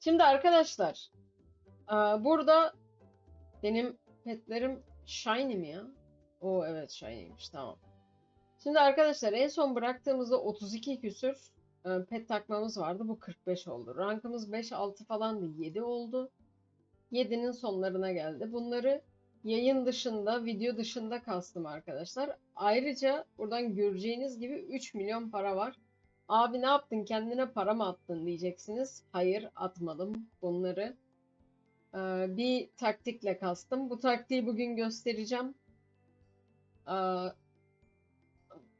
Şimdi arkadaşlar eee, burada benim petlerim shiny mi ya? O evet shiny'miş tamam. Şimdi arkadaşlar en son bıraktığımızda 32 küsür e, pet takmamız vardı. Bu 45 oldu. Rankımız 5 6 falandı. 7 oldu. 7'nin sonlarına geldi. Bunları yayın dışında, video dışında kastım arkadaşlar. Ayrıca buradan göreceğiniz gibi 3 milyon para var. Abi ne yaptın? Kendine para mı attın diyeceksiniz. Hayır, atmadım bunları. e, bir taktikle kastım. Bu taktiği bugün göstereceğim. E,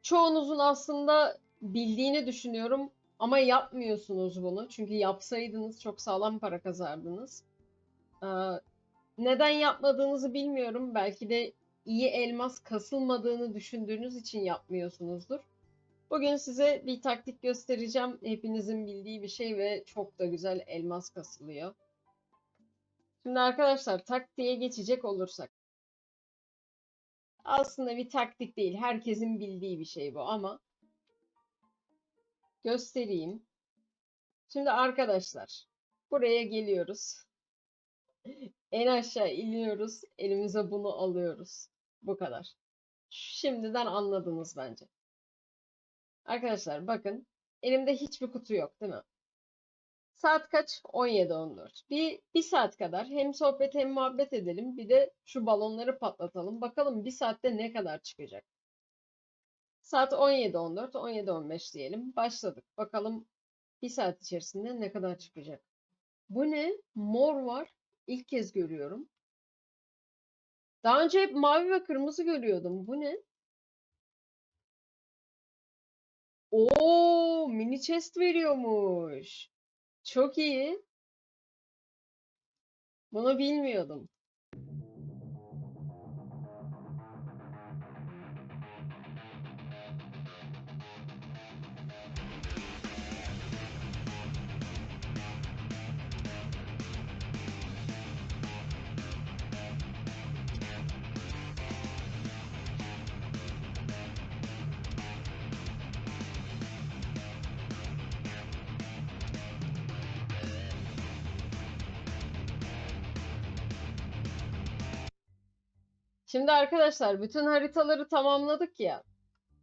çoğunuzun aslında bildiğini düşünüyorum ama yapmıyorsunuz bunu. Çünkü yapsaydınız çok sağlam para kazardınız. Ee, neden yapmadığınızı bilmiyorum. Belki de iyi elmas kasılmadığını düşündüğünüz için yapmıyorsunuzdur. Bugün size bir taktik göstereceğim. Hepinizin bildiği bir şey ve çok da güzel elmas kasılıyor. Şimdi arkadaşlar taktiğe geçecek olursak. Aslında bir taktik değil. Herkesin bildiği bir şey bu ama göstereyim. Şimdi arkadaşlar buraya geliyoruz. En aşağı iniyoruz. Elimize bunu alıyoruz. Bu kadar. Şimdiden anladınız bence. Arkadaşlar bakın. Elimde hiçbir kutu yok değil mi? Saat kaç? 17.14. Bir, bir saat kadar hem sohbet hem muhabbet edelim. Bir de şu balonları patlatalım. Bakalım bir saatte ne kadar çıkacak. Saat 17.14, 17.15 diyelim. Başladık. Bakalım bir saat içerisinde ne kadar çıkacak. Bu ne? Mor var. İlk kez görüyorum. Daha önce hep mavi ve kırmızı görüyordum. Bu ne? Oo, mini chest veriyormuş. Çok iyi. Bunu bilmiyordum. Şimdi arkadaşlar bütün haritaları tamamladık ya.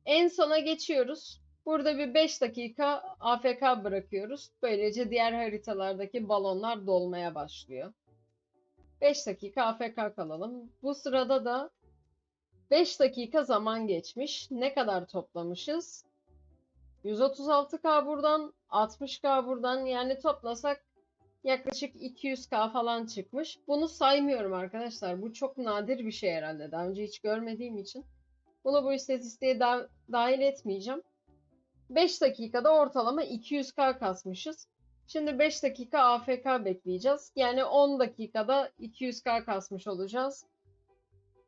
En sona geçiyoruz. Burada bir 5 dakika AFK bırakıyoruz. Böylece diğer haritalardaki balonlar dolmaya başlıyor. 5 dakika AFK kalalım. Bu sırada da 5 dakika zaman geçmiş. Ne kadar toplamışız? 136k buradan, 60k buradan yani toplasak yaklaşık 200k falan çıkmış. Bunu saymıyorum arkadaşlar. Bu çok nadir bir şey herhalde. Daha önce hiç görmediğim için. Bunu bu istatistiğe da- dahil etmeyeceğim. 5 dakikada ortalama 200k kasmışız. Şimdi 5 dakika AFK bekleyeceğiz. Yani 10 dakikada 200k kasmış olacağız.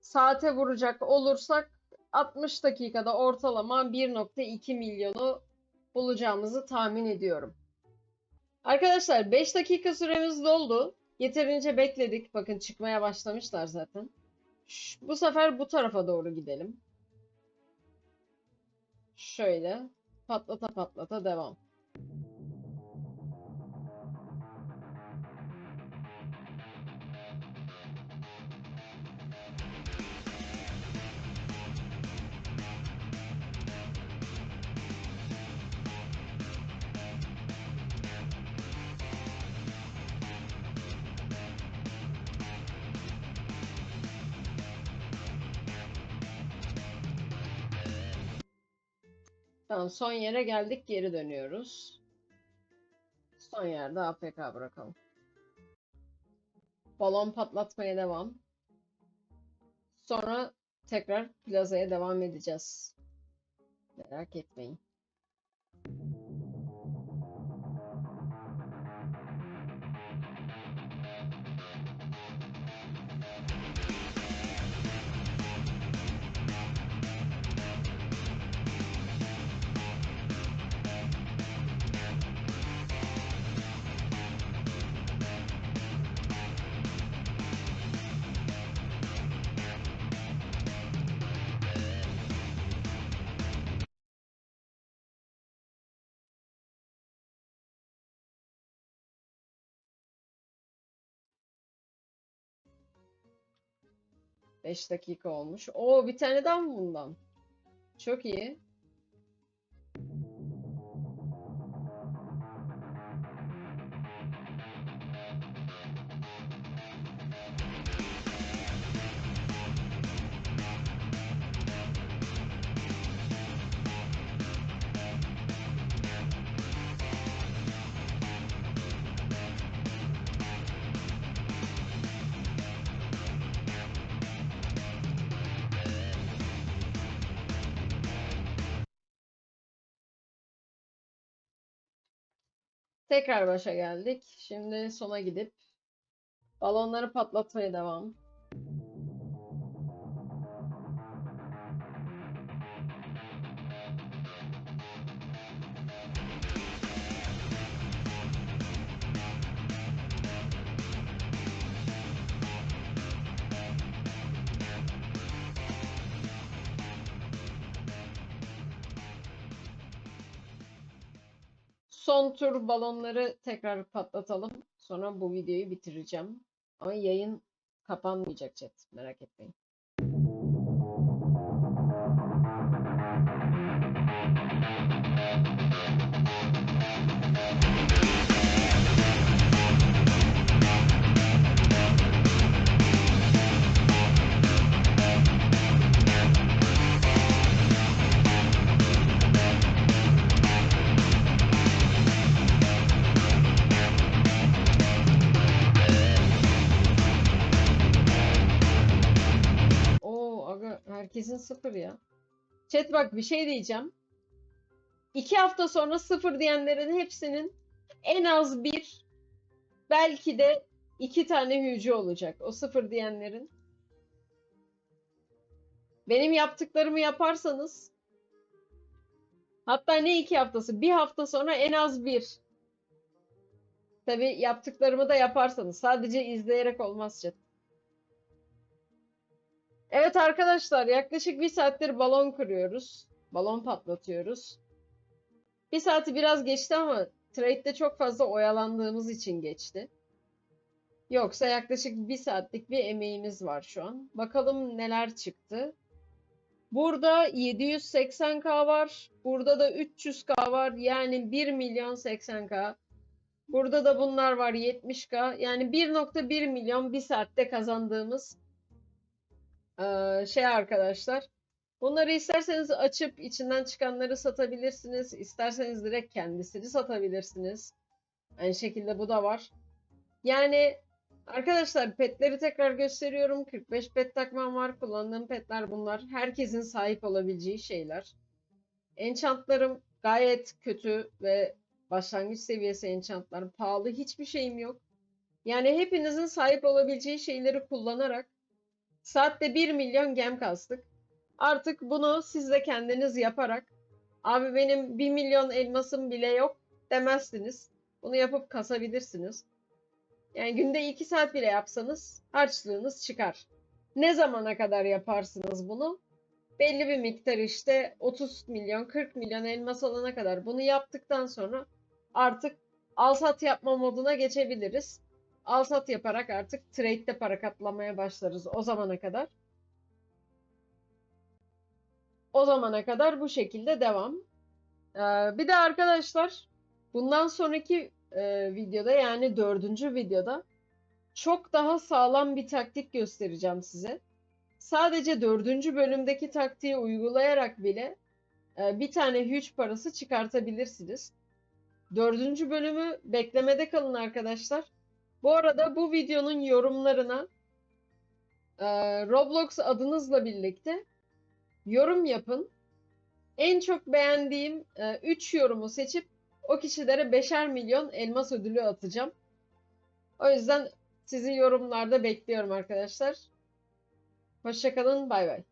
Saate vuracak olursak 60 dakikada ortalama 1.2 milyonu bulacağımızı tahmin ediyorum. Arkadaşlar 5 dakika süremiz doldu. Yeterince bekledik. Bakın çıkmaya başlamışlar zaten. Ş- bu sefer bu tarafa doğru gidelim. Şöyle patlata patlata devam. Tamam son yere geldik geri dönüyoruz. Son yerde AFK bırakalım. Balon patlatmaya devam. Sonra tekrar plazaya devam edeceğiz. Merak etmeyin. 5 dakika olmuş. Oo bir tane daha mı bundan? Çok iyi. Tekrar başa geldik. Şimdi sona gidip balonları patlatmaya devam. Son tur balonları tekrar patlatalım. Sonra bu videoyu bitireceğim. Ama yayın kapanmayacak chat. Merak etmeyin. Sıfır ya. Chat bak bir şey diyeceğim. İki hafta sonra sıfır diyenlerin hepsinin en az bir belki de iki tane hücre olacak. O sıfır diyenlerin. Benim yaptıklarımı yaparsanız hatta ne iki haftası bir hafta sonra en az bir. Tabi yaptıklarımı da yaparsanız sadece izleyerek olmaz chat. Evet arkadaşlar yaklaşık bir saattir balon kırıyoruz. Balon patlatıyoruz. Bir saati biraz geçti ama trade'de çok fazla oyalandığımız için geçti. Yoksa yaklaşık bir saatlik bir emeğimiz var şu an. Bakalım neler çıktı. Burada 780k var. Burada da 300k var. Yani 1 milyon 80k. Burada da bunlar var 70k. Yani 1.1 milyon bir saatte kazandığımız şey arkadaşlar. Bunları isterseniz açıp içinden çıkanları satabilirsiniz. İsterseniz direkt kendisini satabilirsiniz. Aynı şekilde bu da var. Yani arkadaşlar petleri tekrar gösteriyorum. 45 pet takmam var. Kullandığım petler bunlar. Herkesin sahip olabileceği şeyler. Enchantlarım gayet kötü ve başlangıç seviyesi enchantlar. Pahalı hiçbir şeyim yok. Yani hepinizin sahip olabileceği şeyleri kullanarak Saatte 1 milyon gem kastık. Artık bunu siz de kendiniz yaparak abi benim 1 milyon elmasım bile yok demezsiniz. Bunu yapıp kasabilirsiniz. Yani günde 2 saat bile yapsanız harçlığınız çıkar. Ne zamana kadar yaparsınız bunu? Belli bir miktar işte 30 milyon 40 milyon elmas alana kadar bunu yaptıktan sonra artık al sat yapma moduna geçebiliriz al sat yaparak artık trade'de para katlamaya başlarız o zamana kadar. O zamana kadar bu şekilde devam. Ee, bir de arkadaşlar bundan sonraki e, videoda yani dördüncü videoda çok daha sağlam bir taktik göstereceğim size. Sadece dördüncü bölümdeki taktiği uygulayarak bile e, bir tane huge parası çıkartabilirsiniz. Dördüncü bölümü beklemede kalın arkadaşlar. Bu arada bu videonun yorumlarına e, Roblox adınızla birlikte yorum yapın. En çok beğendiğim 3 yorumu seçip o kişilere 5'er milyon elmas ödülü atacağım. O yüzden sizi yorumlarda bekliyorum arkadaşlar. Hoşçakalın, bay bay.